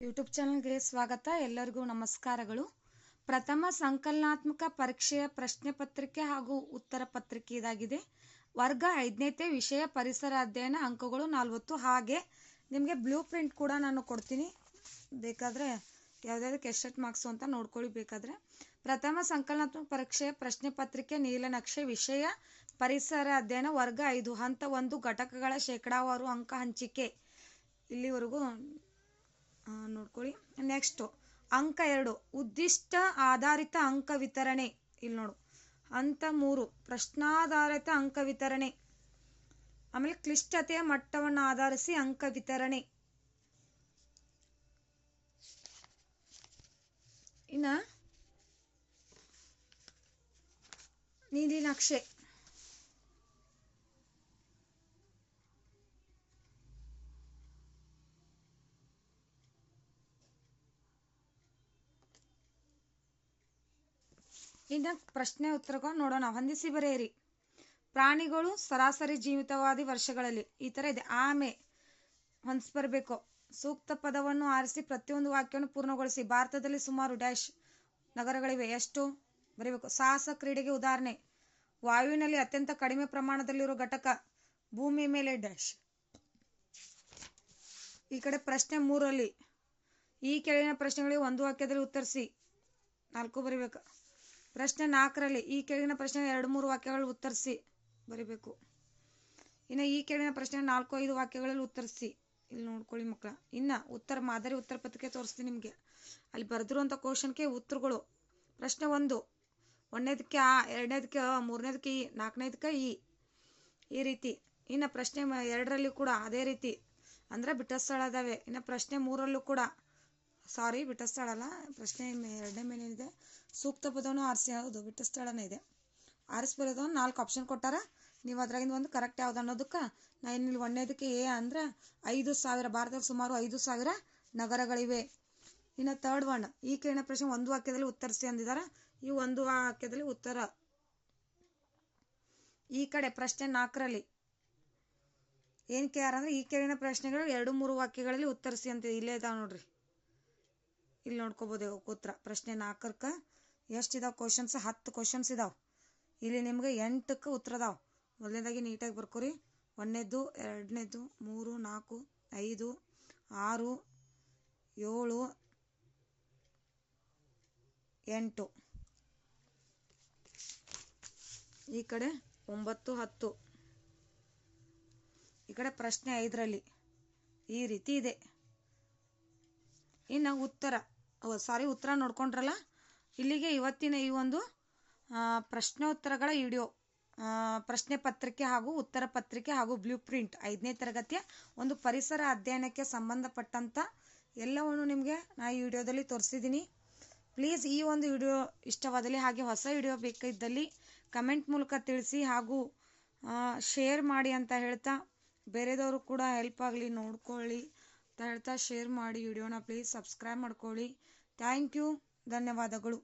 YouTube ಚಾನಲ್ಗೆ ಸ್ವಾಗತ. ಎಲ್ಲರಿಗೂ ನಮಸ್ಕಾರಗಳು. ಪ್ರಥಮ ಸಂಕಲನಾತ್ಮಕ ಪರೀಕ್ಷೆಯ ಪ್ರಶ್ನೆ ಪತ್ರಿಕೆ ಹಾಗೂ ಉತ್ತರ ಪತ್ರಿಕೆ ಇದಾಗಿದೆ. ವರ್ಗ ಐದನೇತೆ ವಿಷಯ ಪರಿಸರ ಅಧ್ಯಯನ ಅಂಕಗಳು ನಲ್ವತ್ತು. ಹಾಗೆ ನಿಮಗೆ ಬ್ಲೂ ಪ್ರಿಂಟ್ ಕೂಡ ನಾನು ಕೊಡ್ತೀನಿ. ಬೇಕಾದರೆ ಯಾವುದಾದಕ್ಕೆ ಎಷ್ಟೆಟ್ ಮಾರ್ಕ್ಸು ಅಂತ ನೋಡ್ಕೊಳ್ಳಿ ಬೇಕಾದರೆ. ಪ್ರಥಮ ಸಂಕಲನಾತ್ಮಕ ಪರೀಕ್ಷೆಯ ಪ್ರಶ್ನೆ ಪತ್ರಿಕೆ ನೀಲನಕ್ಷೆ ವಿಷಯ ಪರಿಸರ ಅಧ್ಯಯನ ವರ್ಗ ಐದು. ಹಂತ ಒಂದು ಘಟಕಗಳ ಶೇಕಡಾವಾರು ಅಂಕ ಹಂಚಿಕೆ. ಇಲ್ಲಿವರೆಗೂ ನೋಡ್ಕೊಳ್ಳಿ. ನೆಕ್ಸ್ಟು ಅಂಕ ಎರಡು. ಉದ್ದಿಷ್ಟ ಆಧಾರಿತ ಅಂಕ ವಿತರಣೆ. ಇಲ್ಲಿ ನೋಡು. ಅಂತ ಮೂರು. ಪ್ರಶ್ನಾಧಾರಿತ ಅಂಕ ವಿತರಣೆ. ಆಮೇಲೆ ಕ್ಲಿಷ್ಟತೆಯ ಮಟ್ಟವನ್ನು ಆಧರಿಸಿ ಅಂಕ ವಿತರಣೆ. ಇನ್ನ ನೀಲಿ ಇನ್ನು ಪ್ರಶ್ನೆ ಉತ್ತರಗಳು ನೋಡೋಣ. ಹೊಂದಿಸಿ ಬರೆಯಿರಿ. ಪ್ರಾಣಿಗಳು ಸರಾಸರಿ ಜೀವಿತವಾದಿ ವರ್ಷಗಳಲ್ಲಿ ಈ ಥರ ಇದೆ. ಆಮೆ ಹೊಂದಿಸಿ ಬರಬೇಕು. ಸೂಕ್ತ ಪದವನ್ನು ಆರಿಸಿ ಪ್ರತಿಯೊಂದು ವಾಕ್ಯವನ್ನು ಪೂರ್ಣಗೊಳಿಸಿ. ಭಾರತದಲ್ಲಿ ಸುಮಾರು ಡ್ಯಾಶ್ ನಗರಗಳಿವೆ. ಎಷ್ಟು? ಬರೀಬೇಕು. ಸಾಹಸ ಕ್ರೀಡೆಗೆ ಉದಾಹರಣೆ. ವಾಯುವಿನಲ್ಲಿ ಅತ್ಯಂತ ಕಡಿಮೆ ಪ್ರಮಾಣದಲ್ಲಿರುವ ಘಟಕ ಭೂಮಿ ಮೇಲೆ ಡ್ಯಾಶ್. ಈ ಕಡೆ ಪ್ರಶ್ನೆ ಮೂರಲ್ಲಿ ಈ ಕೆಳಗಿನ ಪ್ರಶ್ನೆಗಳಿಗೆ ಒಂದು ವಾಕ್ಯದಲ್ಲಿ ಉತ್ತರಿಸಿ. ನಾಲ್ಕು ಬರೀಬೇಕು. ಪ್ರಶ್ನೆ ನಾಲ್ಕರಲ್ಲಿ ಈ ಕೆಳಗಿನ ಪ್ರಶ್ನೆ ಎರಡು ಮೂರು ವಾಕ್ಯಗಳಲ್ಲಿ ಉತ್ತರಿಸಿ ಬರಿಬೇಕು. ಇನ್ನು ಈ ಕೆಳಗಿನ ಪ್ರಶ್ನೆ ನಾಲ್ಕು ಐದು ವಾಕ್ಯಗಳಲ್ಲಿ ಉತ್ತರಿಸಿ. ಇಲ್ಲಿ ನೋಡ್ಕೊಳ್ಳಿ ಮಕ್ಕಳ. ಇನ್ನು ಉತ್ತರ ಮಾದರಿ ಉತ್ತರ ಪತ್ರಿಕೆ ತೋರಿಸ್ತೀನಿ ನಿಮಗೆ. ಅಲ್ಲಿ ಬರೆದಿರುವಂಥ ಕ್ವಶನ್ಗೆ ಉತ್ತರಗಳು. ಪ್ರಶ್ನೆ ಒಂದು, ಒಂದನೇದಕ್ಕೆ ಆ, ಎರಡನೇದಕ್ಕೆ ಮೂರನೇದಕ್ಕೆ ಇ ನಾಲ್ಕನೇದಕ್ಕೆ ಇ ಈ ರೀತಿ. ಇನ್ನು ಪ್ರಶ್ನೆ ಎರಡರಲ್ಲಿ ಕೂಡ ಅದೇ ರೀತಿ. ಅಂದರೆ ಬಿಟ್ಟ ಅದಾವೆ ಇನ್ನು ಪ್ರಶ್ನೆ ಮೂರರಲ್ಲೂ ಕೂಡ ಸಾರಿ ಬಿಟ್ಟ ಸ್ಥಳ ಅಲ್ಲ ಪ್ರಶ್ನೆ ಎರಡನೇ ಮೇಲೆ ಏನಿದೆ ಸೂಕ್ತ ಪದವನ್ನು ಆರಿಸಿ. ಹೌದು ಬಿಟ್ಟ ಸ್ಥಳನೇ ಇದೆ. ಆರಿಸಿ ಬರೋದು ನಾಲ್ಕು ಆಪ್ಷನ್ ಕೊಟ್ಟಾರ. ನೀವು ಅದ್ರಾಗಿಂದ ಒಂದು ಕರೆಕ್ಟ್ ಯಾವ್ದು ಅನ್ನೋದಕ್ಕೆ ನಾ ಇಲ್ಲಿ ಒಂದನೇದಕ್ಕೆ ಎ ಅಂದ್ರೆ ಐದು ಸಾವಿರ, ಭಾರತದಲ್ಲಿ ಸುಮಾರು ಐದು ಸಾವಿರ ನಗರಗಳಿವೆ. ಇನ್ನು ತರ್ಡ್ ಒನ್ ಈ ಕೇಳಿನ ಪ್ರಶ್ನೆ ಒಂದು ವಾಕ್ಯದಲ್ಲಿ ಉತ್ತರಿಸಿ ಅಂದಿದ್ದಾರೆ ಈ ಒಂದು ವಾಕ್ಯದಲ್ಲಿ ಉತ್ತರ. ಈ ಕಡೆ ಪ್ರಶ್ನೆ ನಾಲ್ಕರಲ್ಲಿ. ಏನ್ ಕೇಳಾರ ಅಂದ್ರೆ ಈ ಕೆಳಗಿನ ಪ್ರಶ್ನೆಗಳು ಎರಡು ಮೂರು ವಾಕ್ಯಗಳಲ್ಲಿ ಉತ್ತರಿಸಿ ಅಂತ ಇಲ್ಲೇ ಇದಾವೆ ನೋಡ್ರಿ. ಇಲ್ಲಿ ನೋಡ್ಕೋಬೋದು ಉತ್ತರ. ಪ್ರಶ್ನೆ ನಾಲ್ಕರ್ಕ ಎಷ್ಟು ಇದಾವೆ ಕ್ವಶನ್ಸ್ ಹತ್ತು ಕ್ವಶನ್ಸ್ ಇದಾವೆ. ಇಲ್ಲಿ ನಿಮ್ಗೆ ಎಂಟಕ್ಕೆ ಉತ್ತರ ಅದಾವೆ ಮೊದಲನೇದಾಗಿ ನೀಟಾಗಿ ಬರ್ಕೋರಿ. ಒಂದನೇದು ಎರಡನೇದು ಮೂರು, ನಾಲ್ಕು, ಐದು, ಆರು, ಏಳು, ಎಂಟು. ಈ ಕಡೆ ಒಂಬತ್ತು, ಹತ್ತು. ಈ ಕಡೆ ಪ್ರಶ್ನೆ ಐದರಲ್ಲಿ. ಈ ರೀತಿ ಇದೆ. ಇನ್ನು ಉತ್ತರ. ಸಾರಿ, ಉತ್ತರ ನೋಡ್ಕೊಂಡ್ರಲ್ಲ? ಇಲ್ಲಿಗೆ ಇವತ್ತಿನ ಈ ಒಂದು ಪ್ರಶ್ನೋತ್ತರಗಳ ವಿಡಿಯೋ ಪ್ರಶ್ನೆ ಪತ್ರಿಕೆ ಹಾಗೂ ಉತ್ತರ ಪತ್ರಿಕೆ ಹಾಗೂ ಬ್ಲೂ ಪ್ರಿಂಟ್ ಐದನೇ ತರಗತಿಯ ಒಂದು ಪರಿಸರ ಅಧ್ಯಯನಕ್ಕೆ ಸಂಬಂಧಪಟ್ಟಂಥ ಎಲ್ಲವನ್ನು ನಿಮಗೆ ನಾ ಈ ವಿಡಿಯೋದಲ್ಲಿ ತೋರಿಸಿದ್ದೀನಿ. ಪ್ಲೀಸ್ ಈ ಒಂದು ವಿಡಿಯೋ ಇಷ್ಟವಾದಲ್ಲಿ ಹಾಗೆ ಹೊಸ ವಿಡಿಯೋ ಬೇಕಿದ್ದಲ್ಲಿ ಕಮೆಂಟ್ ಮೂಲಕ ತಿಳಿಸಿ ಹಾಗೂ ಶೇರ್ ಮಾಡಿ ಅಂತ ಹೇಳ್ತಾ, ಬೇರೆದವರು ಕೂಡ ಹೆಲ್ಪ್ ಆಗಲಿ ನೋಡ್ಕೊಳ್ಳಿ. ಅಂತ ಹೇಳ್ತಾ ಶೇರ್ ಮಾಡಿ ವಿಡಿಯೋನ ಪ್ಲೀಸ್ ಸಬ್ಸ್ಕ್ರೈಬ್ ಮಾಡ್ಕೊಳ್ಳಿ. ಥ್ಯಾಂಕ್ ಯು ಧನ್ಯವಾದಗಳು.